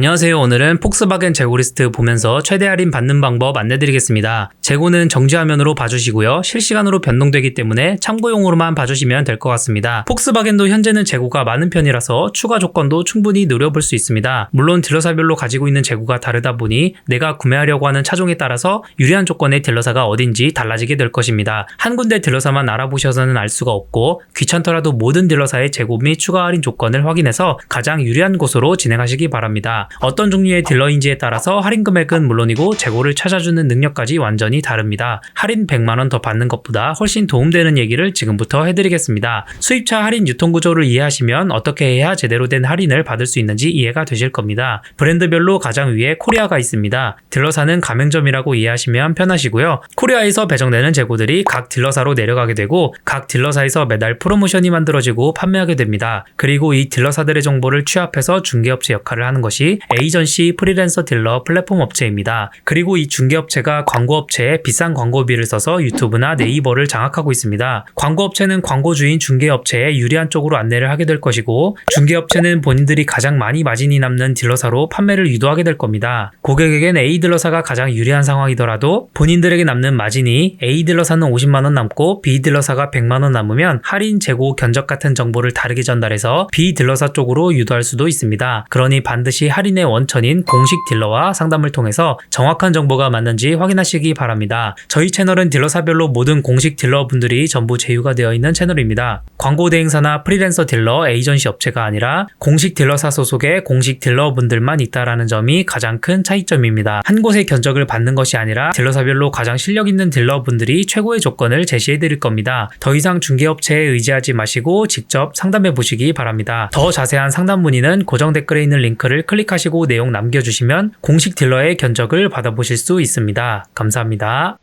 안녕하세요. 오늘은 폭스바겐 재고 리스트 보면서 최대 할인 받는 방법 안내드리겠습니다. 재고는 정지화면으로 봐주시고요. 실시간으로 변동되기 때문에 참고용으로만 봐주시면 될 것 같습니다. 폭스바겐도 현재는 재고가 많은 편이라서 추가 조건도 충분히 노려볼 수 있습니다. 물론 딜러사별로 가지고 있는 재고가 다르다 보니 내가 구매하려고 하는 차종에 따라서 유리한 조건의 딜러사가 어딘지 달라지게 될 것입니다. 한 군데 딜러사만 알아보셔서는 알 수가 없고 귀찮더라도 모든 딜러사의 재고 및 추가 할인 조건을 확인해서 가장 유리한 곳으로 진행하시기 바랍니다. 어떤 종류의 딜러인지에 따라서 할인 금액은 물론이고 재고를 찾아주는 능력까지 완전히 다릅니다. 할인 100만원 더 받는 것보다 훨씬 도움되는 얘기를 지금부터 해드리겠습니다. 수입차 할인 유통 구조를 이해하시면 어떻게 해야 제대로 된 할인을 받을 수 있는지 이해가 되실 겁니다. 브랜드별로 가장 위에 코리아가 있습니다. 딜러사는 가맹점이라고 이해하시면 편하시고요. 코리아에서 배정되는 재고들이 각 딜러사로 내려가게 되고 각 딜러사에서 매달 프로모션이 만들어지고 판매하게 됩니다. 그리고 이 딜러사들의 정보를 취합해서 중개업체 역할을 하는 것이 에이전시 프리랜서 딜러 플랫폼 업체입니다. 그리고 이 중개업체가 광고업체에 비싼 광고비를 써서 유튜브나 네이버를 장악하고 있습니다. 광고업체는 광고주인 중개업체에 유리한 쪽으로 안내를 하게 될 것이고 중개업체는 본인들이 가장 많이 마진이 남는 딜러사로 판매를 유도하게 될 겁니다. 고객에겐 A 딜러사가 가장 유리한 상황이더라도 본인들에게 남는 마진이 A 딜러사는 50만 원 남고 B 딜러사가 100만 원 남으면 할인 재고 견적 같은 정보를 다르게 전달해서 B 딜러사 쪽으로 유도할 수도 있습니다. 그러니 반드시 할 인의 원천인 공식 딜러와 상담을 통해서 정확한 정보가 맞는지 확인하시기 바랍니다. 저희 채널은 딜러사별로 모든 공식 딜러분들이 전부 제휴가 되어 있는 채널입니다. 광고 대행사나 프리랜서 딜러, 에이전시 업체가 아니라 공식 딜러사 소속의 공식 딜러분들만 있다라는 점이 가장 큰 차이점입니다. 한 곳의 견적을 받는 것이 아니라 딜러사별로 가장 실력 있는 딜러분들이 최고의 조건을 제시해 드릴 겁니다. 더 이상 중개업체에 의지하지 마시고 직접 상담해 보시기 바랍니다. 더 자세한 상담 문의는 고정 댓글에 있는 링크를 클릭하시고 내용 남겨주시면 공식 딜러의 견적을 받아보실 수 있습니다. 감사합니다.